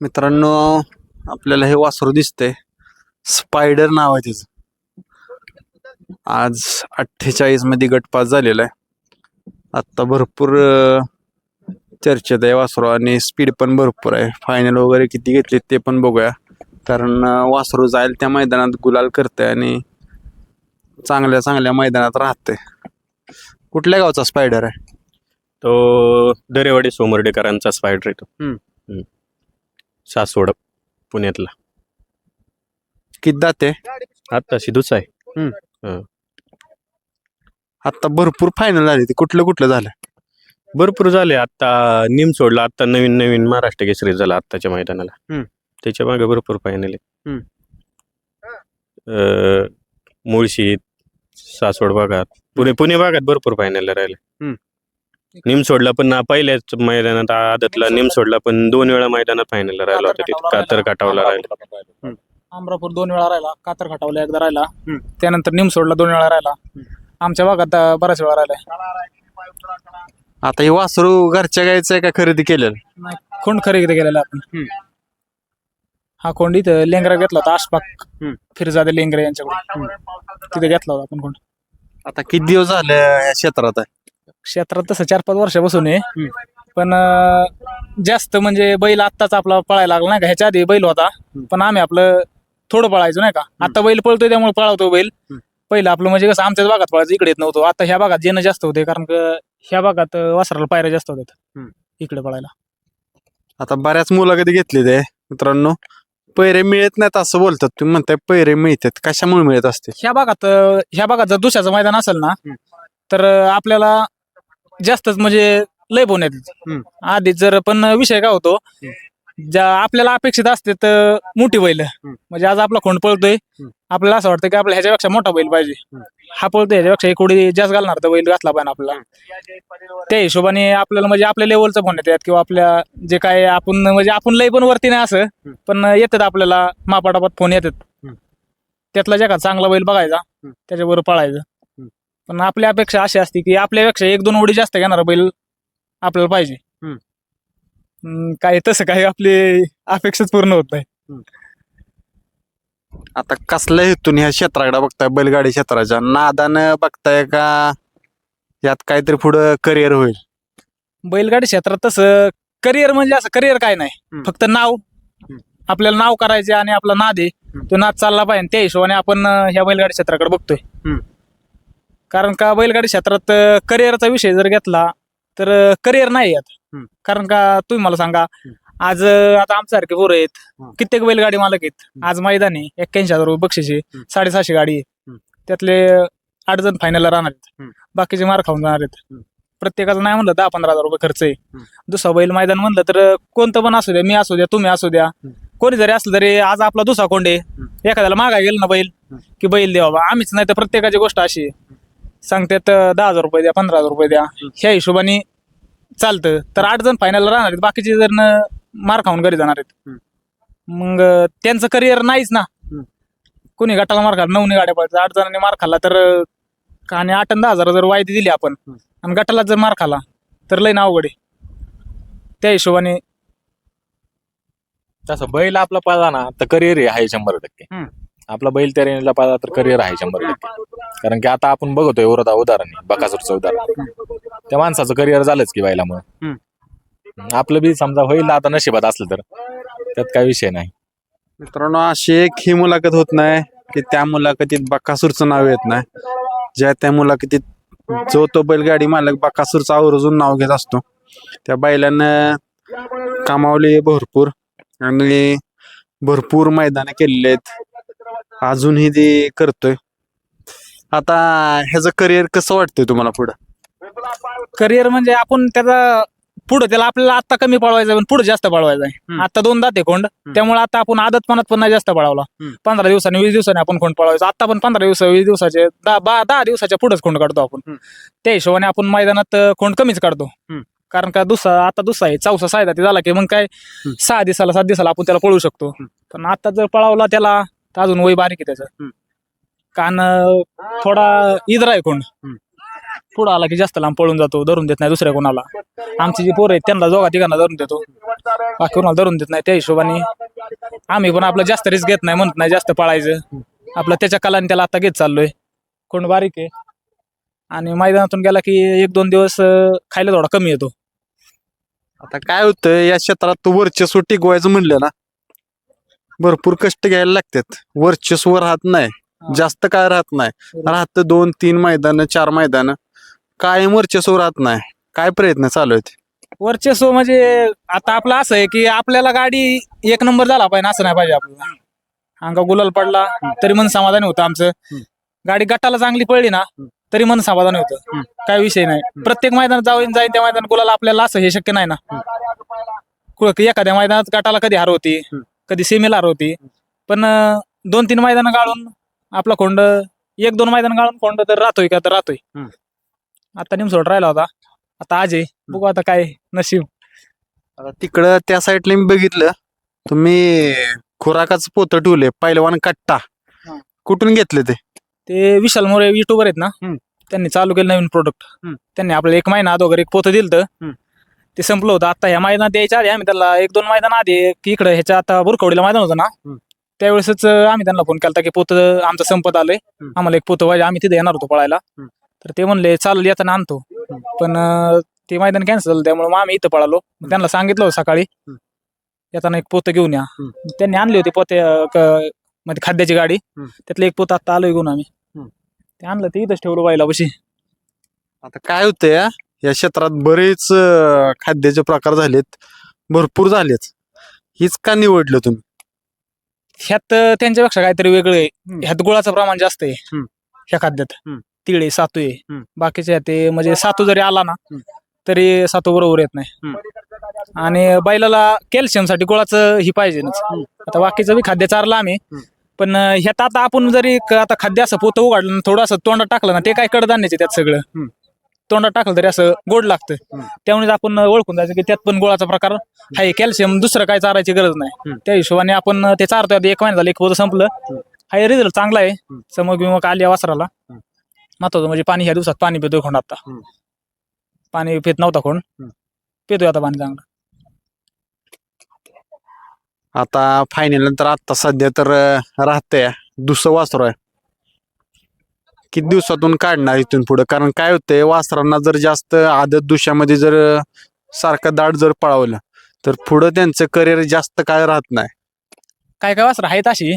मित्रांनो आपल्याला हे वासरू दिसतंय. स्पायडर नाव आहे त्याचं आज अठ्ठेचाळीसमध्ये गटपास झालेला आहे. आत्ता भरपूर चर्चेत आहे वासरू आणि स्पीड पण भरपूर आहे. फायनल वगैरे किती घेतले ते पण बघूया. कारण वासरू जाईल त्या मैदानात गुलाल करते आणि चांगल्या चांगल्या मैदानात राहते कुठल्या गावचा स्पायडर आहे? तो दरेवाडी सोमर्डेकरांचा स्पायडर येतो हम्म. सासवड पुण्यातला. किती दाते आता सिधूच आहे. आत्ता भरपूर फायनल झाली ती. कुठलं कुठलं झालं? भरपूर झाले. आता निम सोडला. आता नवीन नवीन महाराष्ट्र केसरी झाला आत्ताच्या मैदानाला. हम्म. त्याच्यामागे भरपूर फायनल आहे. हम्म. मुळशी सासवड भागात पुणे पुणे भागात भरपूर फायनल राहिले. हम्म. निम सोडला पण ना पहिल्याच मैदानात आदतला निम सोडला. पण दोन वेळा मैदानात फायनल राहिला होता तिथे कातर काटावला राहिला. अमरापूर दोन वेळा राहिला कातर खटावला एकदा राहिला. त्यानंतर निमसोडला दोन वेळा राहिला. आमच्या भागात अं, बऱ्याच वेळा राहिलाय. आता हे वासरू घरच्या गायचं आहे का खरेदी केलेलं? नाही, खोंड खरेदी केलेला आपण. हा खोंड इथं लेंगरा घेतला होता आशपाक हम्म. फिरजादे लेंगरे यांच्याकडून. तिथे घेतला होता आपण खोंड. आता किती दिवस झाले या क्षेत्रात आहे? क्षेत्रात तसं चार पाच वर्षापासून आहे. पण अं, जास्त म्हणजे बैल आत्ताच आपला पळायला लागला नाही का? ह्याच्या आधी बैल होता. पण आम्ही आपलं थोडं पळायचो नाही का? आता बैल पळतोय त्यामुळे पळवतो बैल. हम्म. पहिलं आपलं म्हणजे कसं आमच्याच भागात पळायचं इकडे येत नव्हतं. आता ह्या भागात जेणं जास्त होते कारण का ह्या भागात अं, वासराला पायऱ्या जास्त होतात हम्म. इकडे पळायला. आता बऱ्याच मुलाखती घेतली ते मित्रांनो. पैरे मिळत नाहीत असं बोलतात. तुम्ही म्हणताय पैरे मिळतात. कशामुळे मिळत असते ह्या भागात अं, ह्या भागात जर दुसऱ्याचं मैदान असेल ना हम्म. तर अं, आपल्याला जास्तच म्हणजे लय बोन हम्म. आधी जर पण विषय काय होतो ज्या आपल्याला अपेक्षित असते तर मोठी बैल. म्हणजे आज आपला खोंड पळतोय आपल्याला असं वाटतं की आपल्या ह्याच्यापेक्षा मोठा बैल पाहिजे. हा पळतोय ह्याच्यापेक्षा एक उडी जास्त घालणार तर बैल घातला पाहिजे आपल्याला. त्या हिशोबाने आपल्याला म्हणजे आपल्या लेवलचं फोन येतात किंवा आपल्या जे काय आपण म्हणजे आपण लय पण वरती नाही असं पण येतात आपल्याला मापाटापात फोन येतात. त्यातला जगात चांगला बैल बघायचा त्याच्याबरोबर पळायचं. पण आपली अपेक्षा अशी असते की आपल्यापेक्षा एक दोन उडी जास्त घेणारा बैल आपल्याला पाहिजे. हम्म. हम्म, काय तसं काही आपली अपेक्षाच पूर्ण होत नाही. आता कसल्या हेतून ह्या क्षेत्राकडे बघताय बैलगाडी क्षेत्राच्या? नादानं बघताय का यात काहीतरी पुढं करिअर होईल? बैलगाडी क्षेत्रात तसं करिअर म्हणजे असं करिअर काय नाही. हम्म. फक्त नाव. आपल्याला नाव करायचे आणि आपला नाद आहे. तो नाद चालला पाहिजे त्या हिशोबाने आपण अं, ह्या बैलगाडी क्षेत्राकडे बघतोय. कारण का बैलगाडी क्षेत्रात करिअरचा विषय जर घेतला तर करिअर नाही यात. कारण का तुम्ही मला सांगा आज आता आमच्यासारखे पोरं आहेत. कित्येक बैलगाडी मालक आहेत आज मैदानी एक्क्याऐंशी हजार रुपये हम्म. साडेसहाशे गाडी आहे. त्यातले आठ जण फायनलला राहणार. आहेत बाकीचे मार खाऊन जाणार आहेत. प्रत्येकाचं नाही म्हणलं दहा पंधरा हजार रुपये खर्च आहे. दुसरा बैल मैदान म्हणलं तर कोणतं पण असू द्या मी असू द्या तुम्ही असू द्या कोणी जरी असलं तरी आज आपला दुसरा कोंडे एखाद्याला मागा गेलं ना बैल की बैल द्या बाबा आम्हीच नाही तर प्रत्येकाची गोष्ट अशी आहे. सांगतात अं, दहा हजार रुपये द्या पंधरा हजार रुपये द्या. ह्या हिशोबाने चालतं. तर आठ जण फायनलला राहणार आहेत बाकीचे जर न मार खाऊन घरी जाणार आहेत. मग अं, त्यांचं करिअर नाहीच ना. कोणी गटाला मार खाल्ला नऊने गाड्या पळतात. आठ जणांनी मार खाल्ला तर अं, आणि आठ आणि दहा हजार जर वायदी दिली आपण आणि गटाला जर मार खाला तर लय नाव आहे त्या हिशोबाने तसं बैल आपला पाळला ना तर करिअर आहे शंभर टक्के. हम्म. आपला बैल त्या रेंजला पाळला तर करिअर आहे शंभर टक्के. कारण की आता आपण बघतोय उरदा उदाहरण आहे, बकासूरचं उदाहरण. त्या माणसाचं करिअर झालंच की बैलामुळे. आपलं बी समजा होईल आता नशिबात असलं तर. त्यात काही विषय नाही. मित्रांनो अशी एक ही मुलाखत होत नाही की त्या मुलाखतीत बकासूरचं नाव येत नाही. ज्या त्या मुलाखतीत जो तो बैलगाडी मालक बकासूरचं आवर्जून नाव घेत असतो. त्या बैलानं कमावले भरपूर आणि भरपूर मैदानं केलेली आहेत. अजूनही ते करतोय. आता ह्याचं करिअर कसं वाटतंय तुम्हाला पुढं? करिअर म्हणजे आपण त्याचा पुढे त्याला आपल्याला आता कमी पळवायचं पण पुढे जास्त पळवायचं आहे. आता दोन दाते खोंड त्यामुळे आता आपण आदतपणात पण नाही जास्त पळवला. हम्म. पंधरा दिवसांनी वीस दिवसांनी आपण खोंड पळवायचो. आता पण पंधरा दिवस वीस दिवसाचे दहा बा दहा दिवसाच्या पुढेच खोंड काढतो आपण. हम्म. त्या हिशोबाने आपण मैदानात अं, खोंड कमीच काढतो. हम्म. कारण का दुसरा आता दुसरा आहे चौसा सायदा ते झाला की मग काय? सहा दिवसाला सात दिवसाला आपण त्याला पळू शकतो. पण आता जर पळवला त्याला तर अजून वय बारीक आहे त्याचं. कान अं, थोडा इदरा आहे खोंड पुढं आला की जास्त लांब पळून जातो धरून देत नाही दुसऱ्या कोणाला. आमची जी पोरं आहेत त्यांना दोघा तिघांना धरून देतो. बाकी कोणाला धरून देत नाही त्या हिशोबाने. आम्ही पण आपलं जास्त रिस्क घेत नाही म्हणत नाही जास्त पळायचं. आपलं त्याच्या कलाने त्याला आता घेत चाललोय. कोण बारीक आहे. आणि मैदानातून गेला की एक दोन दिवस अं, खायला थोडा कमी येतो. आता काय होतं या क्षेत्रात तू वर्चस्व टिकवायचं म्हणलं ना. भरपूर कष्ट घ्यायला लागतात. वर्चस्व राहत नाही. जास्त काय राहत नाही. राहतं दोन तीन मैदान चार मैदान. कायम वर्चस्व राहत नाही. काय प्रयत्न चालू आहेत? वर्चस्व म्हणजे आता आपलं असं आहे की आपल्याला गाडी एक नंबर झाला पाहिजे असं नाही पाहिजे आपल्याला. अंगा गुलाल पडला तरी मन समाधानी होतं आमचं. गाडी गटाला चांगली पडली ना तरी मन समाधानी होतं. काय विषय नाही. प्रत्येक मैदानात जाऊन जाईन त्या मैदानात गुलाल आपल्याला असं हे शक्य नाही ना. एखाद्या मैदानात गटाला कधी हार होती? कधी सेमीला होती. पण अं, दोन तीन मैदान गाळून आपला खोंड एक दोन मैदान गाळून खोंड तर राहतोय का? तर राहतोय. हम्म. आता निमसोड राहिला होता. आता आज आहे बघू आता काय नशीब. आता तिकडं त्या साईडला मी बघितलं. तुम्ही खुराकाच पोतं ठेवले पैलवान कट्टा. हा. कुठून घेतले ते? ते विशाल मोरे युट्यूबर आहेत ना? हम्म. त्यांनी चालू केलं नवीन प्रोडक्ट हम्म. त्यांनी आपल्याला एक महिना अगोदर एक पोतं दिलं. हम्म. ते संपलं होतं आता ह्या मैदानात द्यायच्या आधी आम्ही त्याला एक दोन मैदान आधी की इकडे ह्याच्या आता बुरकवडीला मैदान होतं ना. त्यावेळेसच आम्ही त्यांना फोन केला की पोतं आमचं संपत आलंय. आम्हाला एक पोतं पाहिजे आम्ही तिथे येणार होतो पळायला. तर ते म्हणले चालेल येताना आणतो पण ते मैदान कॅन्सल झालं त्यामुळे मग आम्ही इथं पळालो त्यांना सांगितलं होतं सकाळी. येताना एक पोतं घेऊन या. त्यांनी आणली होती पोते म्हणजे खाद्याची गाडी. त्यातलं एक पोतं आता आलोय घेऊन आम्ही. ते आणलं ते इथंच ठेवलं व्हायला पशी आता काय होतंय या क्षेत्रात बरेच खाद्याचे प्रकार झालेत भरपूर झालेत हीच का निवडलं तुम्ही ह्यात त्यांच्यापेक्षा काहीतरी वेगळं आहे हम्म. ह्यात गुळाचं प्रमाण जास्त आहे हम्म. ह्या खाद्यात हम्म. तिळे सातू आहे हम्म. बाकीचे ह्यात ते म्हणजे सातू जरी आला ना हम्म. तरी सातू बरोबर येत नाही आणि बैलाला कॅल्शियमसाठी गुळाचं ही पाहिजे आता बाकीचं बी खाद्य चारलं आम्ही हम्म. पण ह्यात आता आपण जरी क- आता खाद्य असं पोतं उघडलं थोडं असं तोंडात टाकलं ना ते काय कडधान्याचे त्यात सगळं हम्म. तोंडात टाकलं तरी असं गोड लागतं. त्यामुळे आपण ओळखून जायचं की त्यात पण गोळाचा प्रकार आहे. कॅल्शियम दुसरं काय चारायची गरज नाही. त्या हिशोबाने आपण ते चारतोय. एक महिना झाला एक पोतं संपलं. हा रिझल्ट चांगला आहे. चमक बिमक आली वासराला. महत्वाचं म्हणजे पाणी ह्या दिवसात पाणी पितोय खोंड आता. पाणी पित नव्हता खोंड. पितोय आता पाणी चांगलं. आता फायनल नंतर आता सध्या तर राहतंय. दुसरं वासरू आहे. किती दिवसातून काढणार इथून पुढे कारण काय होतंय वासरांना जर जास्त आदत दुशामध्ये जर सारखं दाट जर पळवलं तर पुढं त्यांचं करिअर जास्त काय राहत नाही काय काय वासरं आहेत अशी.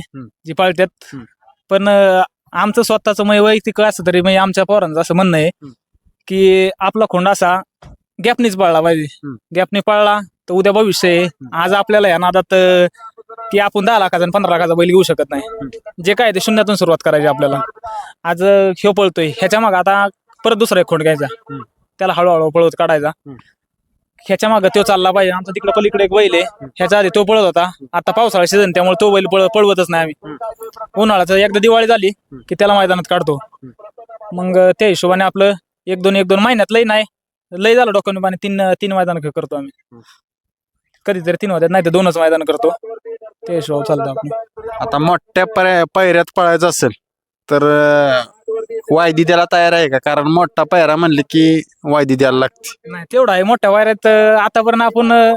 जी पाळतात हम्म. पण अं, आमचं स्वतःचं मग वैयक्तिक असं तरी म्हणजे आमच्या पोरांचं असं म्हणणं आहे हम्म. की आपला खोंड असा गॅपनीच पळला पाहिजे हम्म. गॅपनी पळला तर उद्या भविष्य आहे आज आपल्याला या नादात अं, की आपण दहा लाखाचा आणि पंधरा लाखाचा बैल घेऊ शकत नाही. जे काय ते शून्यातून सुरुवात करायची आपल्याला. आज अं, ह्यो पळतोय. ह्याच्या मागे आता परत दुसरा एक खोंड घ्यायचा. हम्म. त्याला हळूहळू पळवत काढायचा. हम्म. ह्याच्या मागे तो चालला पाहिजे. आमचा तिकडे पलीकडे एक बैल आहे. ह्याच्या आधी तो पळत होता. आता पावसाळा सीझन त्यामुळे तो बैल पळ पळवतच नाही आम्ही. उन्हाळ्याचं एकदा दिवाळी झाली की त्याला मैदानात काढतो. मग त्या हिशोबाने आपलं एक दोन एक दोन महिन्यात लय नाही. लय झालं डोक्याने पाणी तीन तीन मैदान करतो आम्ही. कधीतरी तीन होत्यात नाही तर दोनच मैदान करतो. त्या हिशोबावर चालतं आपण आता मोठ्या पाय- पायऱ्यात पळायचं असेल तर अं, वायदी द्यायला तयार आहे का? कारण मोठा पायरा म्हणले की वायदी द्यायला लागते. नाही तेवढं आहे. मोठ्या वायऱ्यात अं, आतापर्यंत आपण अं,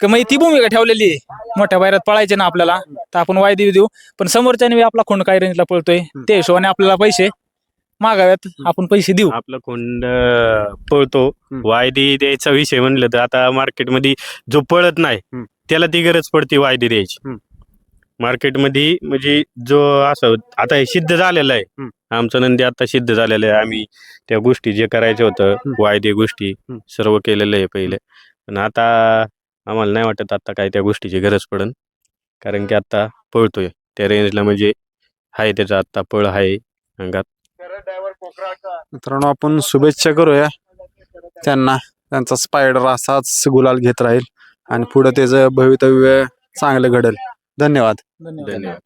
क- म्हणजे ती भूमिका ठेवलेली आहे. मोठ्या वायऱ्यात पळायचे ना आपल्याला तर आपण वायदी देऊ. पण समोरच्याने बी आपला खोंड काही रेंजला पळतोय. त्या हिशोबाने आपल्याला पैसे मागाव्यात. आपण पैसे देऊ. आपला कोंड पळतो. हम्म. वायदी द्यायचा विषय म्हणलं तर आता मार्केटमध्ये जो पळत नाही हम्म. त्याला ती गरज पडते वायदी द्यायची. मार्केटमध्ये म्हणजे जो असं आता हे सिद्ध झालेलं आहे. आमचं नंदी आता सिद्ध झालेलं आहे. आम्ही त्या गोष्टी जे करायचं होतं. वायदे गोष्टी. सर्व केलेलं आहे पहिले. पण आता आम्हाला नाही वाटत आता काय त्या गोष्टीची गरज पडन. कारण की आता पळतोय. त्या रेंजला म्हणजे आहे त्याचा आता पळ आहे अंगात. मित्रांनो आपण शुभेच्छा करूया. त्यांना त्यांचा स्पायडर असाच गुलाल घेत राहील. आणि पुढे त्याचं भवितव्य चांगलं घडेल. धन्यवाद. धन्यवाद. धन्यवाद.